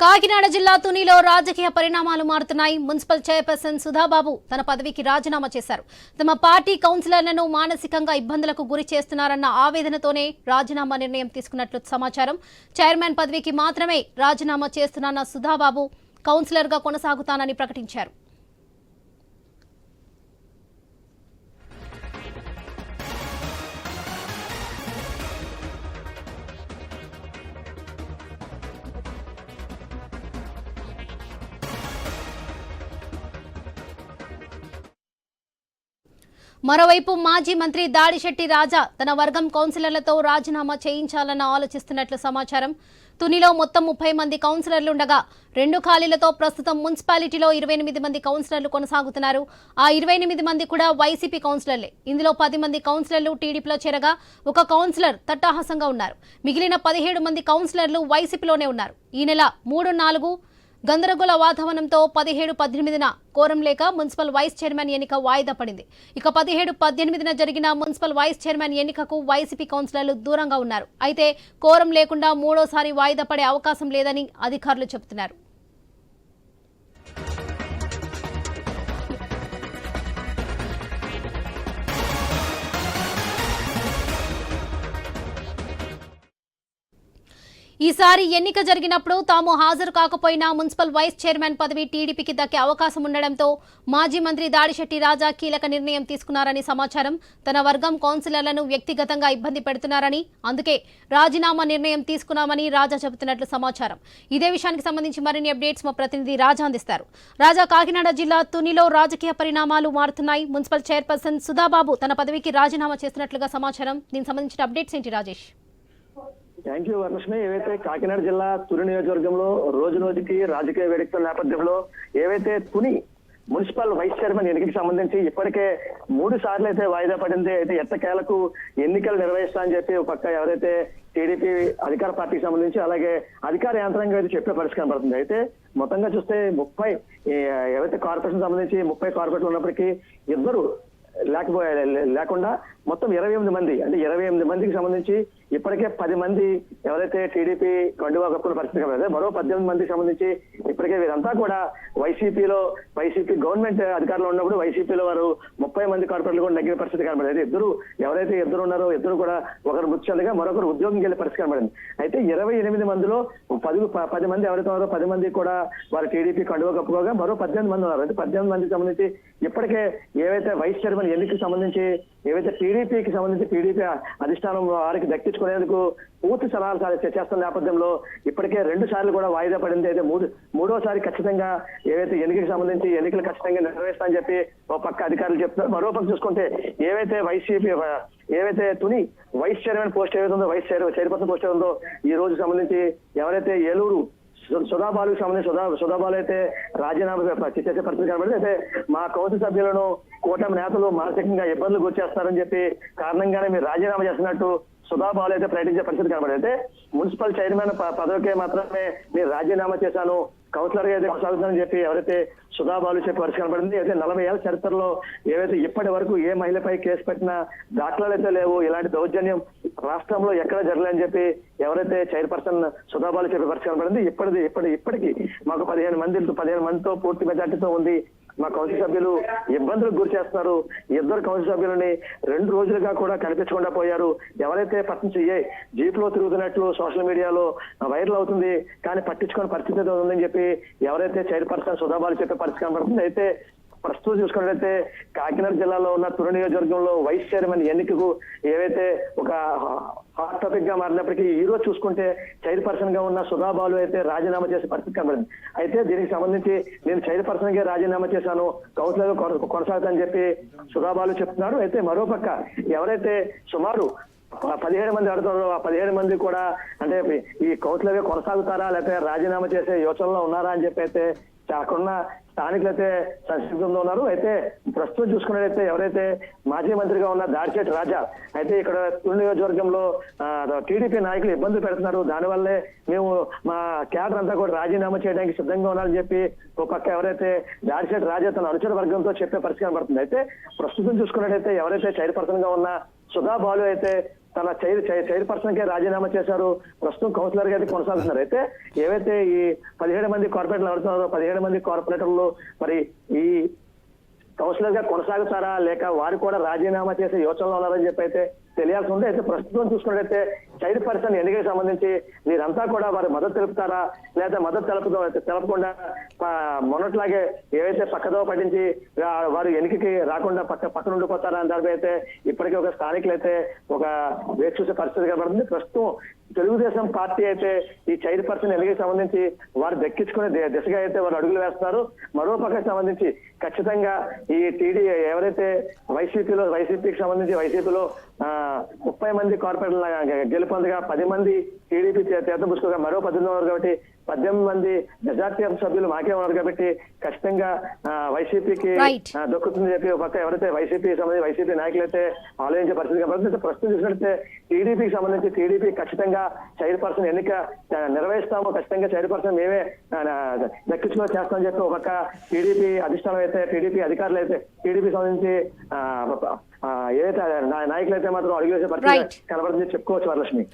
కాకినాడ జిల్లా తునిలో రాజకీయ పరిణామాలు మారుతున్నాయి. మున్సిపల్ చైర్పర్సన్ సుధాబాబు తన పదవికి రాజీనామా చేశారు. తమ పార్టీ కౌన్సిలర్లను మానసికంగా ఇబ్బందులకు గురి చేస్తున్నారన్న ఆవేదనతోనే రాజీనామా నిర్ణయం తీసుకున్నట్లు సమాచారం. చైర్మన్ పదవికి మాత్రమే రాజీనామా చేస్తున్న సుధాబాబు కౌన్సిలర్గా కొనసాగుతానని ప్రకటించారు. మరోవైపు మాజీ మంత్రి దాడిశెట్టి రాజా తన వర్గం కౌన్సిలర్లతో రాజీనామా చేయించాలన్న ఆలోచిస్తున్నట్లు సమాచారం. తునిలో మొత్తం ముప్పై మంది కౌన్సిలర్లుండగా రెండు ఖాళీలతో ప్రస్తుతం మున్సిపాలిటీలో ఇరవై ఎనిమిది మంది కౌన్సిలర్లు కొనసాగుతున్నారు. ఆ ఇరవై ఎనిమిది మంది కూడా వైసీపీ కౌన్సిలర్లే. ఇందులో పది మంది కౌన్సిలర్లు టీడీపీలో చేరగా ఒక కౌన్సిలర్ తట్టాహాసంగా ఉన్నారు. మిగిలిన పదిహేడు మంది కౌన్సిలర్లు వైసీపీలోనే ఉన్నారు. ఈ నెల మూడు నాలుగు గందరగోళ వాతావరణంతో పదిహేడు పద్దెనిమిదిన కోరం లేక మున్సిపల్ వైస్ చైర్మన్ ఎన్నిక వాయిదా పడింది. ఇక పదిహేడు పద్దెనిమిదిన జరిగిన మున్సిపల్ వైస్ చైర్మన్ ఎన్నికకు వైసీపీ కౌన్సిలర్లు దూరంగా ఉన్నారు. అయితే కోరం లేకుండా మూడోసారి వాయిదా పడే అవకాశం లేదని అధికారులు చెబుతున్నారు. ఈసారి ఎన్నిక జరిగినప్పుడు తాము హాజరు కాకపోయినా మున్సిపల్ వైస్ చైర్మన్ పదవి టీడీపీకి దక్కే అవకాశం ఉండడంతో మాజీ మంత్రి దాడిశెట్టి రాజా కీలక నిర్ణయం తీసుకున్నారని సమాచారం. తన వర్గం కౌన్సిలర్లను వ్యక్తిగతంగా ఇబ్బంది పెడుతున్నారని అందుకే రాజీనామా నిర్ణయం తీసుకున్నామని రాజా చెబుతున్నట్లు సమాచారం. ఇదే విషయానికి సంబంధించి మరిన్ని అప్డేట్స్ మా ప్రతినిధి రాజా అందిస్తారు. రాజా కాకినాడ జిల్లా తునిలో రాజకీయ పరిణామాలు మారుతున్నాయి. మున్సిపల్ చైర్పర్సన్ సుధాబాబు తన పదవికి రాజీనామా చేస్తున్నట్లుగా సమాచారం. దీనికి సంబంధించిన అప్డేట్స్ ఏంటి రాజేష్? Thank you Varalakshmi. ఏవైతే కాకినాడ జిల్లా తుని నియోజకవర్గంలో రోజు రోజుకి రాజకీయ వేడుకల నేపథ్యంలో ఏవైతే తుని మున్సిపల్ వైస్ చైర్మన్ ఎన్నికకి సంబంధించి ఇప్పటికే మూడు సార్లు అయితే వాయిదా పడింది అయితే ఎట్టకేలకు ఎన్నికలు నిర్వహిస్తా అని చెప్పి ఒక పక్క ఎవరైతే టీడీపీ అధికార పార్టీకి సంబంధించి అలాగే అధికార యంత్రాంగం అయితే చెప్పే పరిష్కారం పడుతుంది అయితే మొత్తంగా చూస్తే ముప్పై ఏవైతే కార్పొరేషన్ సంబంధించి ముప్పై కార్పొరేట్లు ఉన్నప్పటికీ ఇద్దరు లేకపో లేకుండా మొత్తం ఇరవై ఎనిమిది మంది అంటే ఇరవై ఎనిమిది మందికి సంబంధించి ఇప్పటికే పది మంది ఎవరైతే టీడీపీ కండువా కప్పుకున్న పరిస్థితి కలదు మరో పద్దెనిమిది మందికి సంబంధించి ఇప్పటికే వీరంతా కూడా వైసీపీలో వైసీపీ గవర్నమెంట్ అధికారంలో ఉన్నప్పుడు వైసీపీలో వారు ముప్పై మంది కార్పొరేట్లు కూడా నగ్గిన పరిస్థితి కనబడింది ఇద్దరు ఎవరైతే ఇద్దరు ఉన్నారో ఇద్దరు కూడా ఒకరు మృతి చెందగా మరొకరు ఉద్యోగం వెళ్ళే పరిస్థితి కనబడింది. అయితే ఇరవై ఎనిమిది మందిలో పది పది మంది ఎవరైతే ఉన్నారో పది మంది కూడా వారు టీడీపీ కండువా కప్పుకోగా మరో పద్దెనిమిది మంది ఉన్నారు. అంటే పద్దెనిమిది మందికి సంబంధించి ఇప్పటికే ఏవైతే వైస్ చైర్మన్ ఎన్నికకి సంబంధించి ఏవైతే టీడీపీకి సంబంధించి టీడీపీ అధిష్టానం వారికి దక్కించుకునేందుకు పూర్తి సలహాలు సారి చేస్తున్న నేపథ్యంలో ఇప్పటికే రెండు సార్లు కూడా వాయిదా పడింది. అయితే మూడు మూడోసారి ఖచ్చితంగా ఏవైతే ఎన్నికలకు సంబంధించి ఎన్నికలు ఖచ్చితంగా నిర్వహిస్తామని చెప్పి ఒక పక్క అధికారులు చెప్తున్నారు. మరో పక్క చూసుకుంటే ఏవైతే వైసీపీ ఏవైతే తుని వైస్ చైర్మన్ పోస్ట్ ఏదైతే ఉందో వైస్ చైర్ చైర్పర్సన్ పోస్ట్ ఏదో ఉందో ఈ రోజు సంబంధించి ఎవరైతే ఏలూరు సుధాబాలుకి సంబంధించి సుధా సుధాబాలు అయితే రాజీనామా చేసే పరిస్థితి కనబడింది అయితే మా కౌన్సిల్ సభ్యులను కూటమి నేతలు మానసికంగా ఇబ్బందులు గురిచేస్తారని చెప్పి కారణంగానే మీరు రాజీనామా చేస్తున్నట్టు సుధాబాలు అయితే ప్రకటించే పరిస్థితి కనబడింది అయితే మున్సిపల్ చైర్మన్ ప- పదవికే మాత్రమే మీరు రాజీనామా చేశాను. కౌన్సిలర్ అయితే కొనసాగుతుందని చెప్పి ఎవరైతే సుధాబాలు చెప్పి వరుస కనబడింది అయితే నలభై ఏళ్ళ చరిత్రలో ఏవైతే ఇప్పటి వరకు ఏ మహిళపై కేసు పెట్టినా దాఖలాలు అయితే లేవు. ఇలాంటి దౌర్జన్యం రాష్ట్రంలో ఎక్కడ జరగలేని చెప్పి ఎవరైతే చైర్పర్సన్ సుధాబాలు చెప్పే వరుస కనబడింది ఇప్పటిది ఇప్పటి ఇప్పటికి మాకు పదిహేను మంది పదిహేను మందితో పూర్తి మెజార్టీతో ఉంది మా కౌన్సిల్ సభ్యులు ఇబ్బందులకు గురి చేస్తున్నారు. ఇద్దరు కౌన్సిల్ సభ్యులని రెండు రోజులుగా కూడా కనిపించకుండా పోయారు. ఎవరైతే పట్టించి జీప్లో తిరుగుతున్నట్లు సోషల్ మీడియాలో వైరల్ అవుతుంది కానీ పట్టించుకునే పరిస్థితి ఉందని చెప్పి ఎవరైతే చైర్పర్సన్ సుధాబాలు చెప్పే పరిస్థితి కనబడుతుంది అయితే ప్రస్తుతం చూసుకున్నట్లయితే కాకినాడ జిల్లాలో ఉన్న తుర నియోజకవర్గంలో వైస్ చైర్మన్ ఎన్నికకు ఏవైతే ఒక హాట్ టాపిక్గా మారినప్పటికీ ఈ రోజు చూసుకుంటే చైర్పర్సన్గా ఉన్న సుధాబాలు అయితే రాజీనామా చేసే పరిస్థితి కనబడింది. అయితే దీనికి సంబంధించి నేను చైర్పర్సన్గా రాజీనామా చేశాను కౌన్సిలర్ కొనసాగుతానని చెప్పి సుధాబాలు చెప్తున్నాడు అయితే మరోపక్క ఎవరైతే సుమారు పదిహేడు మంది అడుగుతారు ఆ పదిహేడు మంది కూడా అంటే ఈ కౌన్సిలర్ కొనసాగుతారా లేకపోతే రాజీనామా చేసే యోచనలో ఉన్నారా అని చెప్పి అయితే అక్కడున్న స్థానికులు అయితే సంసిద్ధంగా ఉన్నారు. అయితే ప్రస్తుతం చూసుకున్నట్లయితే ఎవరైతే మాజీ మంత్రిగా ఉన్న దాడిచేటి రాజా అయితే ఇక్కడ తుని నియోజకవర్గంలో టీడీపీ నాయకులు ఇబ్బందులు పెడుతున్నారు. దానివల్లే మేము మా క్యాడర్ అంతా కూడా రాజీనామా చేయడానికి సిద్ధంగా ఉన్నారని చెప్పి ఒక పక్క ఎవరైతే దాడిచేటి రాజా తన అనుచర వర్గంతో చెప్పే పరిస్థితి కనబడుతుంది. అయితే ప్రస్తుతం చూసుకున్నట్లయితే ఎవరైతే చైర్పర్సన్గా ఉన్న సుధా బాలు అయితే తన చైర్ చైర్- పర్సన్ కే రాజీనామా చేశారు. ప్రస్తుతం కౌన్సిలర్గా అయితే కొనసాగుతున్నారు. అయితే ఏవైతే ఈ పదిహేడు మంది కార్పొరేటర్లు అడుగుతున్నారో పదిహేడు మంది కార్పొరేటర్లు మరి ఈ కౌన్సిలర్గా కొనసాగుతారా? లేక వారు కూడా రాజీనామా చేసే యోచనలో ఉన్నారని చెప్పి అయితే తెలియాల్సి ఉంది. అయితే ప్రస్తుతం చూసుకున్నట్టయితే చైర్ పర్సన్ ఎన్నికకి సంబంధించి మీరంతా కూడా వారి మద్దతు తెలుపుతారా? లేదా మద్దతు తెలుపుతో తెలపకుండా మొన్నట్లాగే ఏవైతే పక్కదో పట్టించి వారు ఎన్నికకి రాకుండా పక్క పక్కన ఉండిపోతారా అని దానిపై అయితే ఇప్పటికే ఒక స్థానికులు అయితే ఒక వేచి చూసే పరిస్థితి కనబడుతుంది. ప్రస్తుతం తెలుగుదేశం పార్టీ అయితే ఈ చైర్ పర్సన్ ఎన్నికకి సంబంధించి వారు దక్కించుకునే దిశగా అయితే వారు అడుగులు వేస్తున్నారు. మరో పక్కకు సంబంధించి ఖచ్చితంగా ఈ టీడీ ఎవరైతే వైసీపీలో వైసీపీకి సంబంధించి వైసీపీలో ఆ, ముప్పై మంది కార్పొరేటర్ల గెలుపొందగా పది మంది టీడీపీ చేత పుష్కగా మరో పద్దెనిమిది ఉన్నారు కాబట్టి పద్దెనిమిది మంది మెజార్టీ సభ్యులు మాకే ఉన్నారు కాబట్టి ఖచ్చితంగా వైసీపీకి దొక్కుతుందని చెప్పి ఒక పక్క ఎవరైతే వైసీపీ సంబంధించి వైసీపీ నాయకులు అయితే ఆలోచించే పరిస్థితి కాబట్టి ప్రస్తుతం చూసినట్లయితే టీడీపీకి సంబంధించి టీడీపీ ఖచ్చితంగా చైర్ పర్సన్ ఎన్నిక నిర్వహిస్తాము ఖచ్చితంగా చైర్ పర్సన్ మేమే ఆ, దక్కించుకొని చేస్తామని చెప్పి ఒక పక్క టీడీపీ అధిష్టానం అయితే టీడీపీ అధికారులు అయితే టీడీపీ సంబంధించి ఏదైతే నా- నాయకులు అయితే మాత్రం అడుగులేసే. పరిస్థితి కనబడుతుంది చెప్పుకోవచ్చు వరలక్ష్మి.